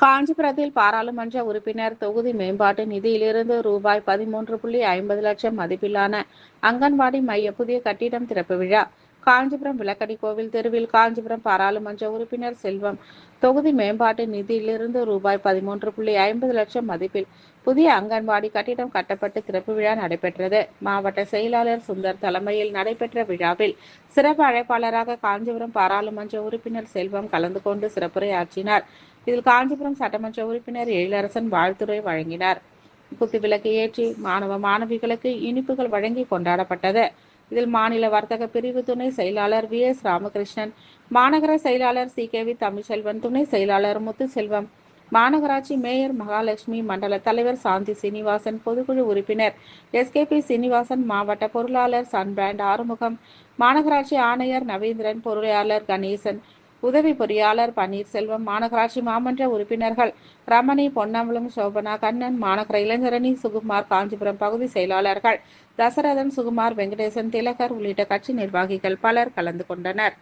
காஞ்சிபுரத்தில் பாராளுமன்ற உறுப்பினர் தொகுதி மேம்பாட்டு நிதியிலிருந்து ரூபாய் பதிமூன்று புள்ளி ஐம்பது லட்சம் மதிப்பிலான அங்கன்வாடி மைய புதிய கட்டிடம் திறப்பு விழா. காஞ்சிபுரம் விளக்கடி கோவில் தெருவில் காஞ்சிபுரம் பாராளுமன்ற உறுப்பினர் செல்வம். தொகுதி மேம்பாட்டு நிதியிலிருந்து ரூபாய் பதிமூன்று புள்ளி ஐம்பது லட்சம் மதிப்பில் புதிய அங்கன்வாடி கட்டிடம் கட்டப்பட்டு திறப்பு விழா நடைபெற்றது. மாவட்ட செயலாளர் சுந்தர் தலைமையில் நடைபெற்ற விழாவில் சிறப்பு அழைப்பாளராக காஞ்சிபுரம் பாராளுமன்ற உறுப்பினர் செல்வம் கலந்து கொண்டு சிறப்புரையாற்றினார். இதில் காஞ்சிபுரம் சட்டமன்ற உறுப்பினர் எழிலரசன் வாழ்த்துரை வழங்கினார். குத்துவிளக்கு ஏற்றி மாணவ மாணவிகளுக்கு இனிப்புகள் வழங்கி கொண்டாடப்பட்டது. இதில் மாநில வர்த்தக பிரிவு துணை செயலாளர் வி எஸ் ராமகிருஷ்ணன் மாநகர செயலாளர் சி கே வி தமிழ்செல்வன் துணை செயலாளர் முத்துச்செல்வம் மாநகராட்சி மேயர் மகாலட்சுமி மண்டல தலைவர் சாந்தி சீனிவாசன் பொதுக்குழு உறுப்பினர் எஸ்கேபி சீனிவாசன் மாவட்ட பொருளாளர் சன்பிராண்ட் ஆறுமுகம் மாநகராட்சி ஆணையர் நவீந்திரன் பொருளாளர் கணேசன் உதவி பொறியாளர் பன்னீர்செல்வம் மாநகராட்சி மாமன்ற உறுப்பினர்கள் ரமணி பொன்னம்பலம் சோபனா கண்ணன் மாநகர இளைஞரணி சுகுமார் காஞ்சிபுரம் பகுதி செயலாளர்கள் தசரதன் சுகுமார் வெங்கடேசன் திலகர் உள்ளிட்ட கட்சி நிர்வாகிகள் பலர் கலந்து கொண்டனர்.